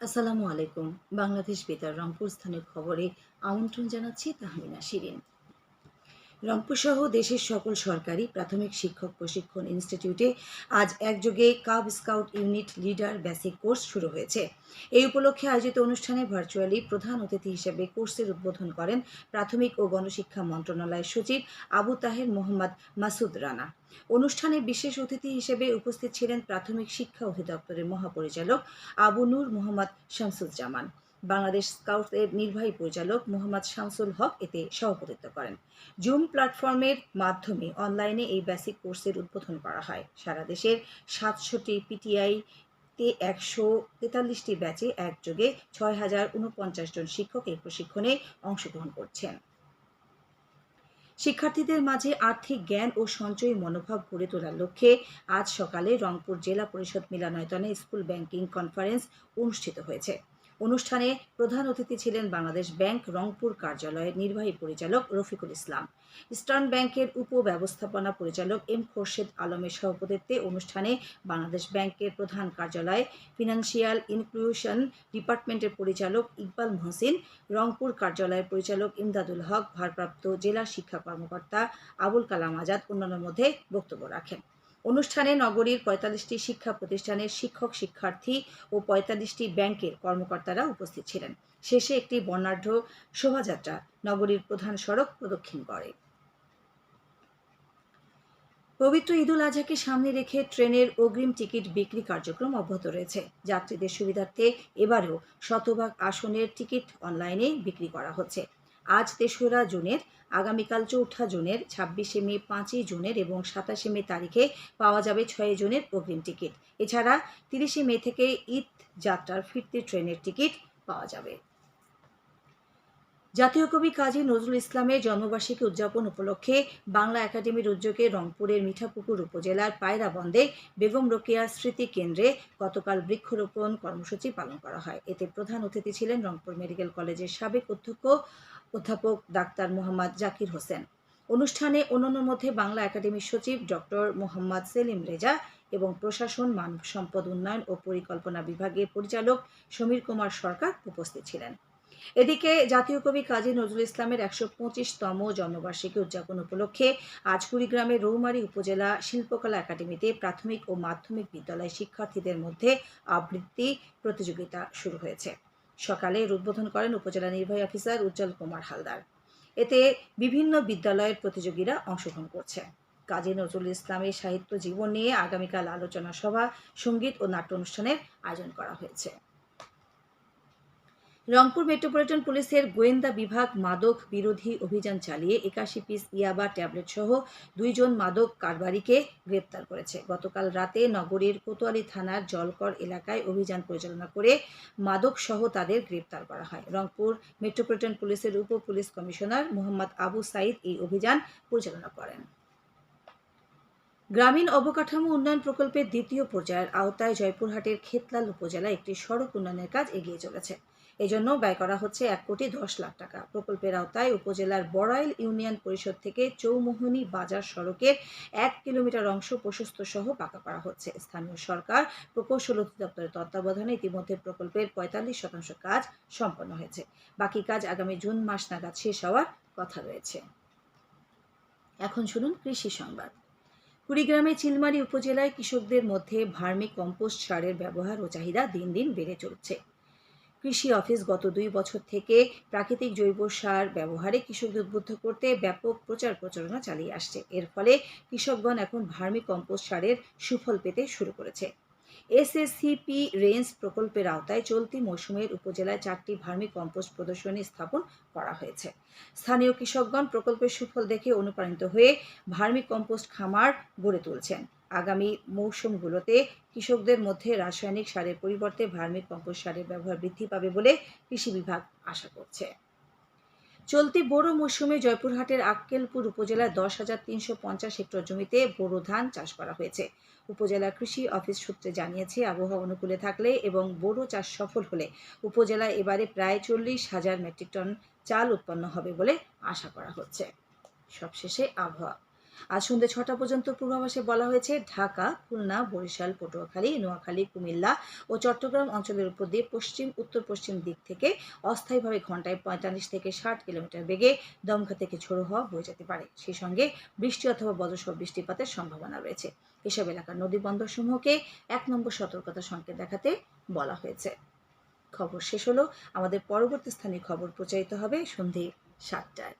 আসসালামু আলাইকুম। বাংলাদেশ বেতার রংপুর স্থানের খবরে আমন্ত্রণ জানাচ্ছি তাহমিনা শিরিন। রংপুর সহ দেশের সকল সরকারি প্রাথমিক শিক্ষক প্রশিক্ষণ ইনস্টিটিউটে আজ একযোগে cub scout unit leader basic course শুরু হয়েছে। এই উপলক্ষে আয়োজিত অনুষ্ঠানে ভার্চুয়ালি প্রধান অতিথি হিসেবে কোর্সের উদ্বোধন করেন প্রাথমিক ও গণশিক্ষা মন্ত্রণালয়ের সচিব আবু তাহের মোহাম্মদ মাসুদ রানা। অনুষ্ঠানে বিশেষ অতিথি হিসেবে উপস্থিত ছিলেন প্রাথমিক শিক্ষা অধিদপ্তরের মহাপরিচালক আবু নূর মোহাম্মদ শামসুজ্জামান। বাংলাদেশ স্কাউটের নির্বাহী পরিচালক মোহাম্মদ শামসুল হক এতে সভাপতিত্ব করেন। জুম প্ল্যাটফর্মের মাধ্যমে অনলাইনে এই বেসিক কোর্সের উদ্বোধন করা হয়। সারা দেশের সাতশোটি পিটিআই তে একশো তেতাল্লিশটি ব্যাচে একযোগে ছয় হাজার উনপঞ্চাশ জন শিক্ষক এই প্রশিক্ষণে অংশগ্রহণ করছেন। শিক্ষার্থীদের মাঝে আর্থিক জ্ঞান ও সঞ্চয়ী মনোভাব গড়ে তোলার লক্ষ্যে আজ সকালে রংপুর জেলা পরিষদ মিলনায়তনে স্কুল ব্যাংকিং কনফারেন্স অনুষ্ঠিত হয়েছে। অনুষ্ঠানে প্রধান অতিথি ছিলেন বাংলাদেশ ব্যাংক রংপুর কার্যালয়ের নির্বাহী পরিচালক রফিকুল ইসলাম। ইস্টার্ন ব্যাংকের উপ ব্যবস্থাপনা পরিচালক এম খোরশেদ আলমের সভাপতিত্বে অনুষ্ঠানে বাংলাদেশ ব্যাংকের প্রধান কার্যালয়, ফিনান্সিয়াল ইনক্লুশন ডিপার্টমেন্টের পরিচালক ইকবাল মহসিন, রংপুর কার্যালয়ের পরিচালক ইমদাদুল হক, ভারপ্রাপ্ত জেলা শিক্ষা কর্মকর্তা আবুল কালাম আজাদ অন্যান্যের মধ্যে বক্তব্য রাখেন। অনুষ্ঠানে নগরীর পঁয়তাল্লিশটি শিক্ষা প্রতিষ্ঠানের শিক্ষক শিক্ষার্থী ও পঁয়তাল্লিশটি ব্যাংকের কর্মকর্তারা উপস্থিত ছিলেন। শেষে একটি বর্ণাঢ্য শোভাযাত্রা নগরীর প্রধান সড়ক প্রদক্ষিণ করে। পবিত্র ঈদুল আজহাকে সামনে রেখে ট্রেনের অগ্রিম টিকিট বিক্রি কার্যক্রম অব্যাহত রয়েছে। যাত্রীদের সুবিধার্থে এবারেও শতভাগ আসনের টিকিট অনলাইনে বিক্রি করা হচ্ছে। আজ তেসরা জুনের, আগামীকাল চৌঠা জুনের, ছাব্বিশে মে পাঁচই জুনের এবং সাতাশে মে তারিখে পাওয়া যাবে ছয় জুনের অগ্রিম টিকিট। এছাড়া তিরিশে মে থেকে ঈদ যাত্রার ফিরতি ট্রেনের টিকিট পাওয়া যাবে। জাতীয় কবি কাজী নজরুল ইসলামের জন্মবার্ষিকী উদযাপন উপলক্ষে বাংলা একাডেমির উদ্যোগে রংপুরের মিঠাপুকুর উপজেলার পায়রাবন্দে বেগম রোকেয়া স্মৃতি কেন্দ্রে গতকাল বৃক্ষরোপণ কর্মসূচি পালন করা হয়। এতে প্রধান অতিথি ছিলেন রংপুর মেডিকেল কলেজের সাবেক অধ্যক্ষ অধ্যাপক ডাক্তার মোহাম্মদ জাকির হোসেন। অনুষ্ঠানে অন্যান্য মধ্যে বাংলা একাডেমির সচিব ডক্টর মোহাম্মদ সেলিম রেজা এবং প্রশাসন, মানব সম্পদ উন্নয়ন ও পরিকল্পনা বিভাগের পরিচালক সমীর কুমার সরকার উপস্থিত ছিলেন। এদিকে জাতীয় কবি কাজী নজরুল ইসলামের একশো পঁচিশতম জন্মবার্ষিকী উদযাপন উপলক্ষে আজ কুড়িগ্রামের রৌমারী উপজেলা শিল্পকলা একাডেমিতে প্রাথমিক ও মাধ্যমিক বিদ্যালয় শিক্ষার্থীদের মধ্যে আবৃত্তি প্রতিযোগিতা শুরু হয়েছে। সকালে এর উদ্বোধন করেন উপজেলা নির্বাহী অফিসার উজ্জ্বল কুমার হালদার। এতে বিভিন্ন বিদ্যালয়ের প্রতিযোগীরা অংশগ্রহণ করছে। কাজী নজরুল ইসলামের সাহিত্য জীবন নিয়ে আগামীকাল আলোচনা সভা, সংগীত ও নাট্য অনুষ্ঠানের আয়োজন করা হয়েছে। রংপুর মেট্রোপলিটন পুলিশের গোয়েন্দা বিভাগ মাদক বিরোধী অভিযান চালিয়ে একাশি পিস ইয়াবা ট্যাবলেট সহ দুইজন মাদক কারবারিকে গ্রেপ্তার করেছে। গতকাল রাতে নগরীর কোতোয়ালি থানার জলকর এলাকায় অভিযান পরিচালনা করে মাদক সহ তাদের গ্রেপ্তার করা হয়। রংপুর মেট্রোপলিটন পুলিশের উপ পুলিশ কমিশনার মোহাম্মদ আবু সাইদ এই অভিযান পরিচালনা করেন। গ্রামীণ অবকাঠামো উন্নয়ন প্রকল্পের দ্বিতীয় পর্যায়ের আওতায় জয়পুরহাটের খেতলাল উপজেলায় একটি সড়ক উন্নয়নের কাজ এগিয়ে চলেছে। এজন্য ব্যয় করা হচ্ছে এক কোটি দশ লাখ টাকা। প্রকল্পের আওতায় উপজেলার বড়াইল ইউনিয়ন পরিষদ থেকে চৌমোহনী বাজার সড়কের এক কিলোমিটার অংশ প্রশস্ত সহ পাকা করা হচ্ছে। স্থানীয় সরকার প্রকৌশল অধিদপ্তরের তত্ত্বাবধানে ইতিমধ্যে প্রকল্পের পঁয়তাল্লিশ শতাংশ কাজ সম্পন্ন হয়েছে। বাকি কাজ আগামী জুন মাস নাগাদ শেষ হওয়ার কথা রয়েছে। এখন শুনুন কৃষি সংবাদ। কুড়িগ্রামে চিলমারি উপজেলায় কৃষকদের মধ্যে ভার্মি কম্পোস্ট সারের ব্যবহার ও চাহিদা দিন দিন বেড়ে চলছে। কৃষি অফিস গত দুই বছর থেকে প্রাকৃতিক জৈব সার ব্যবহারে কৃষকদের উদ্বুদ্ধ করতে ব্যাপক প্রচার প্রচারণা চালিয়ে আসছে। এর ফলে কৃষকগণ এখন ভার্মি কম্পোস্ট সারের সুফল পেতে শুরু করেছে। এসএসসিপি রেঞ্জ প্রকল্পের আওতায় চলতি মৌসুমের উপজেলায় চারটি ভার্মি কম্পোস্ট প্রদর্শনী স্থাপন করা হয়েছে। স্থানীয় কৃষকগণ প্রকল্পের সুফল দেখে অনুপ্রাণিত হয়ে ভার্মি কম্পোস্ট খামার গড়ে তুলছেন। আগামী মৌসুমগুলোতে কৃষকদের মধ্যে রাসায়নিক সারের পরিবর্তে ভার্মি কম্পোস্ট সারের ব্যবহার বৃদ্ধি পাবে বলে কৃষি বিভাগ আশা করছে। চলতি বোরো মৌসুমে জয়পুরহাটের আক্কেলপুর উপজেলায় দশ হাজার তিনশো পঞ্চাশ হেক্টর জমিতে বোরো ধান চাষ করা হয়েছে। উপজেলা কৃষি অফিস সূত্রে জানিয়েছে, আবহাওয়া অনুকূলে থাকলে এবং বোরো চাষ সফল হলে উপজেলা এবারে প্রায় চল্লিশ হাজার মেট্রিক টন চাল উৎপন্ন হবে বলে আশা করা হচ্ছে। সবশেষে আবহাওয়া। আজ সন্ধ্যে ছটা পর্যন্ত পূর্বাভাসে বলা হয়েছে, ঢাকা, খুলনা, বরিশাল, পটুয়াখালী, নোয়াখালী, কুমিল্লা ও চট্টগ্রাম অঞ্চলের উপর দিয়ে পশ্চিম, উত্তর পশ্চিম দিক থেকে অস্থায়ীভাবে ঘন্টায় পঁয়তাল্লিশ থেকে ষাট কিলোমিটার বেগে দমকা থেকে ঝোড়ো হওয়া বয়ে যেতে পারে। সেই সঙ্গে বৃষ্টি অথবা বজ্রসহ বৃষ্টিপাতের সম্ভাবনা রয়েছে। এসব এলাকার নদী বন্দরসমূহকে এক নম্বর সতর্কতা সংকেত দেখাতে বলা হয়েছে। খবর শেষ হলো। আমাদের পরবর্তী স্থানীয় খবর প্রচারিত হবে সন্ধে সাতটায়।